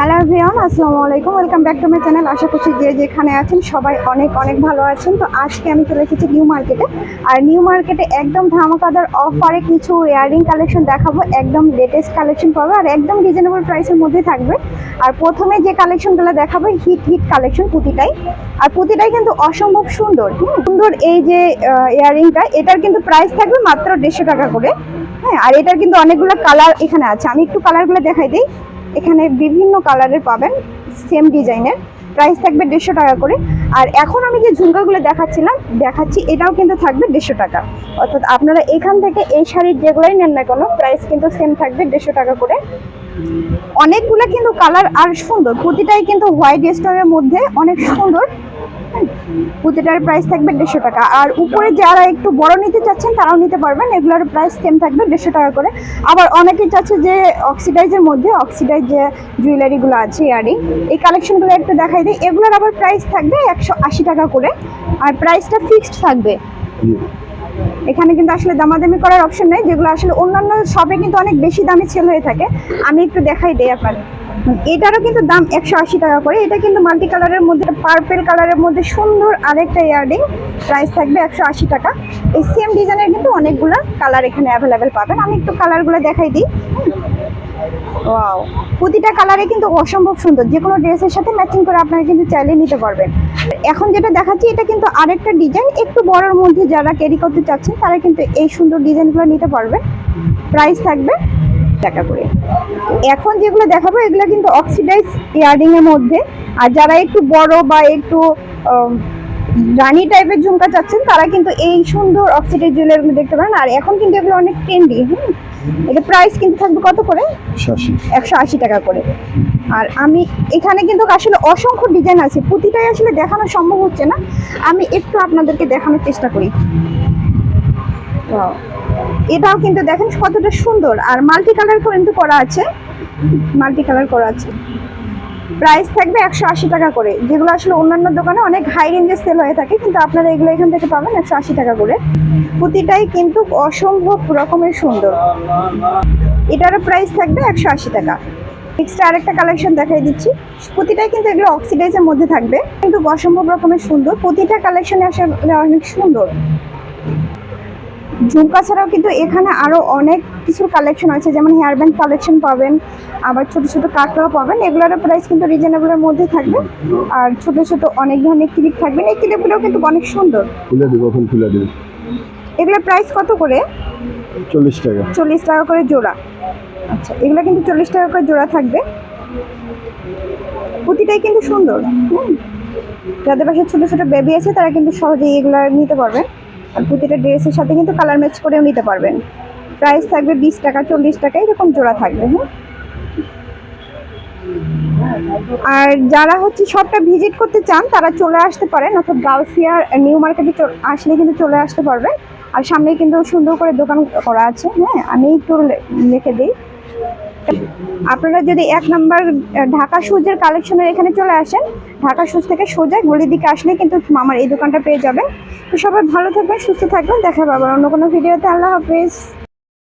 Hello everyone আসসালামু আলাইকুম। Welcome back to my channel আশা করছি যে যেখানে আছেন সবাই অনেক অনেক ভালো আছেন। তো আজকে আমি চলে এসেছি নিউ মার্কেটে। আর নিউ মার্কেটে একদম ধামাকাদার অফারে কিছু ইয়ারিং কালেকশন দেখাবো। একদম লেটেস্ট কালেকশন পাবে। আর একদম রিজনেবল প্রাইসের মধ্যে থাকবে। আর প্রথমে যে কালেকশনগুলো দেখাবো হিট হিট কালেকশন পুঁতিটাই আর পুঁতিটাই কিন্তু অসম্ভব সুন্দর। সুন্দর এই যে ইয়ারিংটা এটার কিন্তু প্রাইস থাকবে মাত্র দেড়শো টাকা করে। হ্যাঁ আর এটার কিন্তু অনেকগুলো কালার এখানে আছে। আমি একটু কালারগুলো দেখাই দিই। এখানে বিভিন্ন কালারের পাবেন সেম ডিজাইনের। প্রাইস থাকবে দেড়শো টাকা করে। আর এখন আমি যে ঝুমকাগুলো দেখাচ্ছিলাম, দেখাচ্ছি, এটাও কিন্তু থাকবে দেড়শো টাকা। অর্থাৎ আপনারা এখান থেকে এই শাড়ির যেগুলোই নেন না কেন প্রাইস কিন্তু সেম থাকবে দেড়শো টাকা করে। অনেকগুলো কিন্তু কালার আর সুন্দর, প্রতিটাই কিন্তু হোয়াইট স্টোনের মধ্যে অনেক সুন্দর। প্রতিটার প্রাইস থাকবে দেড়শো টাকা। আর উপরে যারা একটু বড় নিতে চাচ্ছেন, তারাও নিতে পারবেন। এগুলোর প্রাইস সেম থাকবে দেড়শো টাকা করে। আবার অনেকে চাচ্ছে যে অক্সিডাইজের মধ্যে অক্সিডাইজ যে জুয়েলারিগুলো আছে ইয়ারিং এই কালেকশনগুলো একটু দেখাই দিই। এগুলোর আবার প্রাইস থাকবে একশো আশি টাকা করে। আর প্রাইসটা ফিক্সড থাকবে। এখানে কিন্তু আসলে দামাদামি করার অপশন নেই, যেগুলো আসলে অন্যান্য শপে কিন্তু অনেক বেশি দামে সেল হয়ে থাকে। আমি একটু দেখাই দিই আপনাদের এটারও কিন্তু দাম একশো আশি টাকা করে। এটা কিন্তু মাল্টি কালারের মধ্যে পার্পেল কালারের মধ্যে সুন্দর আরেকটা ইয়ারডিং প্রাইস থাকবে একশো আশি টাকা। এই সেম ডিজাইনের কিন্তু অনেকগুলো কালার এখানে অ্যাভেলেবেল পাবেন। আমি একটু কালারগুলো দেখাই দিই। ওয়াও প্রতিটা কালারে কিন্তু অসম্ভব সুন্দর। যে কোনো ড্রেসের সাথে ম্যাচিং করে আপনারা কিন্তু চাইলে নিতে পারবেন। এখন যেটা দেখাচ্ছি, এটা কিন্তু আরেকটা ডিজাইন একটু বড়র মধ্যে যারা ক্যারি করতে চাচ্ছেন, তারা কিন্তু এই সুন্দর ডিজাইনগুলো নিতে পারবেন। প্রাইস থাকবে টাকা করে। এখন যেগুলো দেখাবো, এগুলো কিন্তু অক্সিডাইজ ইয়ারিংয়ের মধ্যে। আর যারা একটু বড় বা একটু রানী টাইপের ঝুমকা চাচ্ছেন তারা কিন্তু এই সুন্দর অক্সিডাইজ জুয়েলারি দেখতে পারেন। আর এখন কিন্তু এগুলো অনেক ট্রেন্ডি হুম? এটা প্রাইস কিন্তু থাকবে কত করে? একশো আশি। টাকা করে। আর আমি এখানে কিন্তু আসলে অসংখ্য ডিজাইন আছে প্রতিটাই আসলে দেখানো সম্ভব হচ্ছে না। আমি একটু আপনাদেরকে দেখানোর চেষ্টা করি. এটাও কিন্তু দেখেন কতটা সুন্দর। আর মাল্টি কালার কিন্তু করা আছে। মাল্টি কালার করা আছে। প্রাইস থাকবে একশো আশি টাকা করে। যেগুলো আসলে অন্যান্য দোকানে অনেক হাই রেঞ্জে সেল হয়ে থাকে, কিন্তু আপনারা এগুলো এখান থেকে পাবেন একশো আশি টাকা করে। প্রতিটাই কিন্তু অসম্ভব রকমের সুন্দর। এটারও প্রাইস থাকবে একশো আশি টাকা। এক্সট্রা আরেকটা কালেকশন দেখাই দিচ্ছি। প্রতিটাই কিন্তু এগুলো অক্সিডাইজের মধ্যে থাকবে, কিন্তু অসম্ভব রকমের সুন্দর। প্রতিটা কালেকশনে আসলে অনেক সুন্দর। ঝুমকা ছাড়াও কিন্তু এখানে আরও অনেক কিছু কালেকশন আছে যেমন হেয়ার ব্যান্ড কালেকশন পাবেন আবার ছোট ছোট কাঁকড়াও পাবেন এগুলোর প্রাইস কিন্তু রিজনেবলের মধ্যে থাকবে। আর ছোট ছোট অনেক ধরনের ক্লিপ থাকবে এই ক্লিপগুলোও কিন্তু অনেক সুন্দর। এগুলোর প্রাইস কত করে? চল্লিশ টাকা। চল্লিশ টাকা করে জোড়া। আচ্ছা এগুলো কিন্তু চল্লিশ টাকা করে জোড়া থাকবে। প্রতিটাই কিন্তু সুন্দর। হুম। যাদের পাশে ছোটো ছোটো বেবি আছে তারা কিন্তু সহজেই এগুলো নিতে পারবেন। আর প্রতিটা ড্রেসের সাথে কিন্তু কালার ম্যাচ করেও নিতে পারবেন। প্রাইস থাকবে বিশ টাকা, চল্লিশ টাকা, এরকম জোড়া থাকবে হ্যাঁ? আর যারা হচ্ছে সবটা ভিজিট করতে চান, তারা চলে আসতে পারেন, অর্থাৎ গাউসিয়ার নিউ মার্কেটে আসলে কিন্তু চলে আসতে পারবেন আর সামনে কিন্তু সুন্দর করে দোকান করা আছে হ্যাঁ? আমি একটু লিখে দিই। আপনারা যদি এক নম্বর ঢাকা সুজের কালেকশনের এখানে চলে আসেন, ঢাকা সুজ থেকে সোজা গলির দিকে আসলে কিন্তু আমার এই দোকানটা পেয়ে যাবেন। তো সবাই ভালো থাকবেন, সুস্থ থাকবেন, দেখা পাবেন অন্য কোনো ভিডিওতে আল্লাহ হাফেজ।